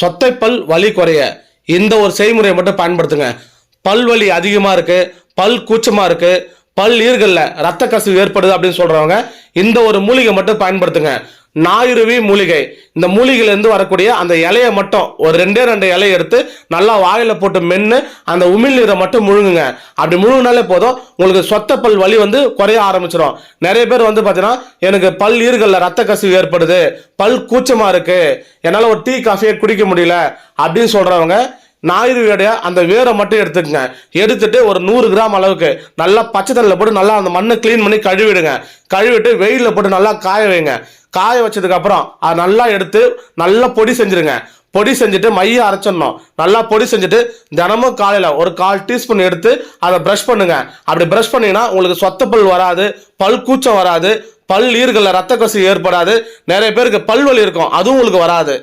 சொத்தை பல் வலி குறைய. இந்த ஒரு செய்முறையை மட்டும் பயன்படுத்துங்க. பல் வலி அதிகமாக இருக்குது பல் கூச்சமாக இருக்குது பல் ஈர்களில் ரத்த கசிவு ஏற்படுது அப்படின்னு சொல்கிறவங்க இந்த ஒரு மூலிகை மட்டும் பயன்படுத்துங்க. ஞாயிறுவி மூலிகை. இந்த மூலிகையிலேருந்து வரக்கூடிய அந்த இலையை மட்டும் ஒரு ரெண்டே ரெண்டு இலையை எடுத்து நல்லா வாயில போட்டு மென்று அந்த உமிழ் நீரை மட்டும் முழுங்குங்க. அப்படி முழுங்கினாலே போதும். உங்களுக்கு சொத்த பல் வலி வந்து குறைய ஆரம்பிச்சிடும் நிறைய பேர் வந்து பார்த்தீங்கன்னா எனக்கு பல் ஈர்களில் ரத்த கசிவு ஏற்படுது. பல் கூச்சமாக இருக்குது என்னால் ஒரு டீ காஃபியை குடிக்க முடியல. அப்படின்னு சொல்கிறவங்க ஞாயிறுடைய அந்த வேரை மட்டும் எடுத்துக்கங்க. எடுத்துட்டு ஒரு நூறு கிராம் அளவுக்கு நல்லா பச்சை தண்ணியில் போட்டு நல்லா அந்த மண்ணை க்ளீன் பண்ணி கழுவிடுங்க. கழுவிட்டு வெயிலில் போட்டு நல்லா காய வைங்க. காய வச்சதுக்கப்புறம் அதை நல்லா எடுத்து நல்லா பொடி செஞ்சுருங்க. பொடி செஞ்சுட்டு மைய அரைச்சிடணும். நல்லா பொடி செஞ்சுட்டு தினமும் காலையில் ஒரு கால் டீஸ்பூன் எடுத்து அதை ப்ரஷ் பண்ணுங்க. அப்படி ப்ரஷ் பண்ணிங்கன்னா உங்களுக்கு சொத்த பல் வராது பல் கூச்சம் வராது பல் ஈர்களில் ரத்த கொசு ஏற்படாது. நிறைய பேருக்கு பல் வலி இருக்கும். அதுவும் உங்களுக்கு வராது.